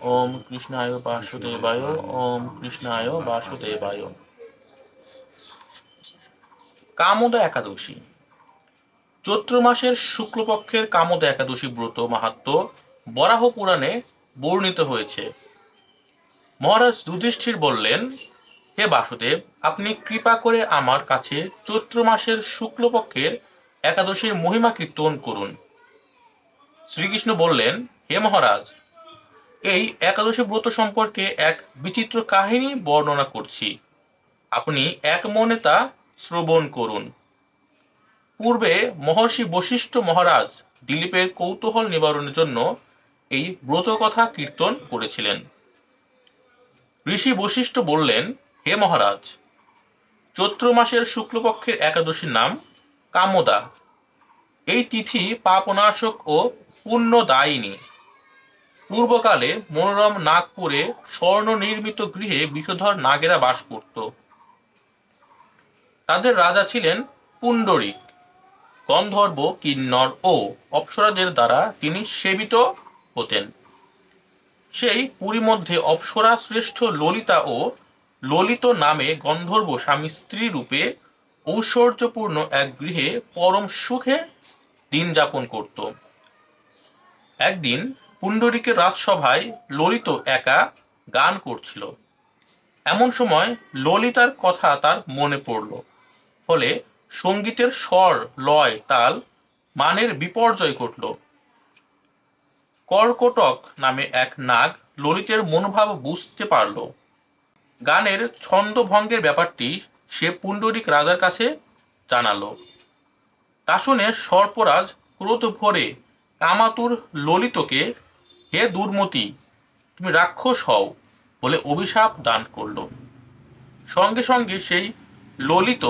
ওম কৃষ্ণায় বাসুদেবায়, ওম কৃষ্ণায় বাসুদেবায়। কামদা একাদশী। চৈত্র মাসের শুক্লপক্ষের কামদা একাদশী ব্রত মাহাত্ম বরাহ পুরাণে বর্ণিত হয়েছে। মহারাজ যুধিষ্ঠির বললেন, হে বাসুদেব, আপনি কৃপা করে আমার কাছে চৈত্র মাসের শুক্লপক্ষের একাদশীর মহিমা কীর্তন করুন। শ্রীকৃষ্ণ বললেন, হে মহারাজ এই একাদশী ব্রত সম্পর্কে এক বিচিত্র কাহিনী বর্ণনা করছি। আপনি এক মনে তা শ্রবণ করুন। পূর্বে মহর্ষি বশিষ্ঠ মহারাজ দিলীপের কৌতূহল নিবারণের জন্য এই ব্রত কথা কীর্তন করেছিলেন। ঋষি বশিষ্ঠ বললেন, হে মহারাজ, চৈত্র মাসের শুক্লপক্ষের একাদশীর নাম কামদা। এই তিথি পাপনাশক ও পুণ্যদায়িনী। পূর্বকালে মনোরম নাগপুরে স্বর্ণ নির্মিত গৃহে বিষধর নাগেরা বাস করত। তাদের রাজা ছিলেন পুণ্ডরিক। গন্ধর্ব, কিন্নর ও অপ্সরাদের দ্বারা তিনি সেবিত হতেন। সেই পুরী মধ্যে অপ্সরা, শ্রেষ্ঠ ললিতা ও ললিত নামে গন্ধর্ব স্বামী স্ত্রী রূপে ঐশ্বর্যপূর্ণ এক গৃহে পরম সুখে দিন যাপন করত। একদিন পুণ্ডরিকের রাজসভায় ললিত একা গান করছিল। এমন সময় ললিতার কথা তার মনে পড়ল। ফলে সঙ্গীতের স্বর, লয়, তাল, মানের বিপর্যয় ঘটল। কর্কটক নামে এক নাগ ললিতের মনোভাব বুঝতে পারল। গানের ছন্দভঙ্গের ব্যাপারটি সে পুণ্ডরিক রাজার কাছে জানালো। তা শুনে সর্পরাজ ক্রোধ ভরে কামাতুর ললিতকে হে দুর্মতি, তুমি রাক্ষস হও বলে অভিশাপ দান করল। সঙ্গে সঙ্গে সেই ললিত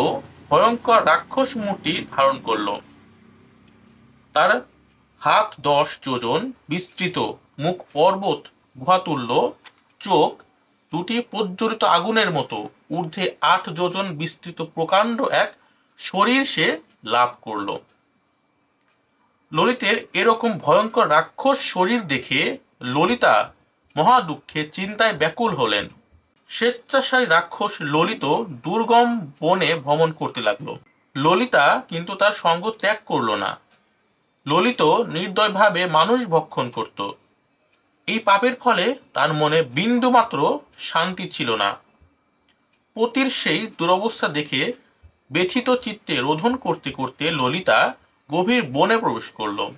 ভয়ঙ্কর রাক্ষস মূর্তি ধারণ করল। তার হাত দশ যোজন বিস্তৃত মুখ পর্বত গুহাতুল্য চোখ দুটি প্রজ্বলিত আগুনের মতো, ঊর্ধ্বে আট যোজন বিস্তৃত প্রকাণ্ড এক শরীর সে লাভ করল। ললিতের এরকম ভয়ঙ্কর রাক্ষস শরীর দেখে ললিতা মহা দুঃখে চিন্তায় ব্যাকুল হলেন। স্বেচ্ছাচারী রাক্ষস ললিত দুর্গম বনে ভ্রমণ করতে লাগল। ললিতা কিন্তু তার সঙ্গ ত্যাগ করল না। ললিত নির্দয়ভাবে মানুষ ভক্ষণ করত। এই পাপের ফলে তার মনে বিন্দুমাত্র শান্তি ছিল না। পতির সেই দুরবস্থা দেখে ব্যথিত চিত্তে রোধন করতে করতে ললিতা গভীর বনে প্রবেশ করল।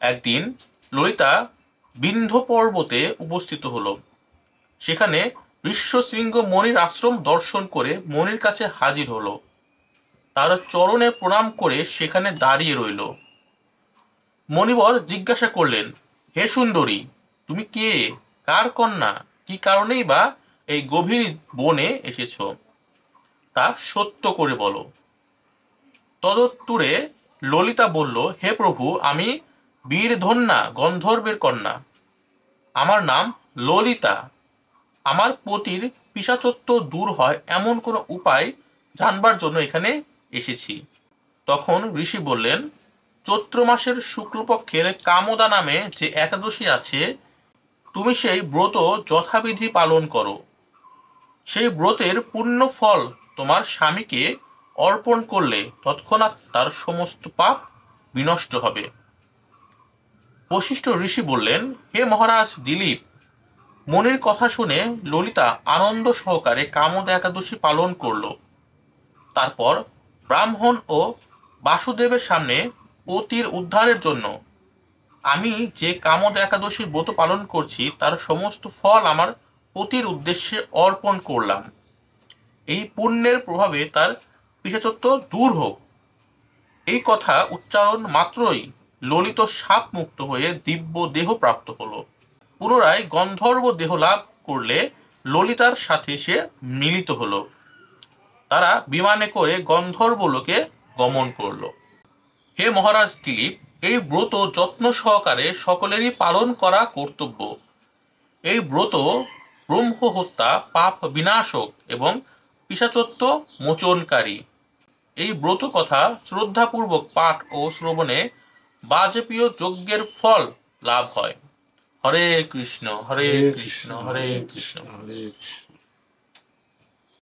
একদিন ললিতা বিন্ধ্য পর্বতে উপস্থিত হলো। সেখানে বিশ্বশৃঙ্গ মণির আশ্রম দর্শন করে মণির কাছে হাজির হলো। তার চরণে প্রণাম করে সেখানে দাঁড়িয়ে রইল। মণিবর জিজ্ঞাসা করলেন, হে সুন্দরী, তুমি কে? কার কন্যা? কি কারণেই বা এই গভীর বনে এসেছ? তা সত্য করে বলো। তদত্তরে ললিতা বলল, হে প্রভু, আমি বীরধন্যা, গন্ধর্বের কন্যা। আমার নাম ললিতা। আমার পতির পিসাচত্ব দূর হয় এমন কোনো উপায় জানবার জন্য এখানে এসেছি। তখন ঋষি বললেন, চৈত্র মাসের শুক্লপক্ষের কামদা নামে যে একাদশী আছে, তুমি সেই ব্রত যথাবিধি পালন করো। সেই ব্রতের পূর্ণ ফল তোমার স্বামীকে অর্পণ করলে তৎক্ষণাৎ তার সমস্ত পাপ বিনষ্ট হবে। বশিষ্ঠ ঋষি বললেন, হে মহারাজ দিলীপ, মনের কথা শুনে ললিতা আনন্দ সহকারে কামদ একাদশী পালন করল। তারপর ব্রাহ্মণ ও বাসুদেবের সামনে পতির উদ্ধারের জন্য। আমি যে কামদ একাদশীর ব্রত পালন করছি, তার সমস্ত ফল আমার পতির উদ্দেশ্যে অর্পণ করলাম। এই পুণ্যের প্রভাবে তার পিসাচত্ব দূর হোক। এই কথা উচ্চারণ মাত্রই ললিত সাপ মুক্ত হয়ে দিব্য দেহ প্রাপ্ত হলো। পুনরায় গন্ধর্ব দেহ লাভ করলে ললিতার সাথে সে মিলিত হলো। তারা বিমানে করে গন্ধর্ব লোকে গমন করল। হে মহারাজ দিলীপ, এই ব্রত যত্ন সহকারে সকলেরই পালন করা কর্তব্য। এই ব্রত ব্রহ্ম হত্যা পাপ বিনাশক এবং পিসাচত্ব মোচনকারী। এই ব্রত কথা শ্রদ্ধাপূর্বক পাঠ ও শ্রবণে বাজপেয় যজ্ঞের ফল লাভ হয়। হরে কৃষ্ণ হরে কৃষ্ণ হরে কৃষ্ণ হরে কৃষ্ণ।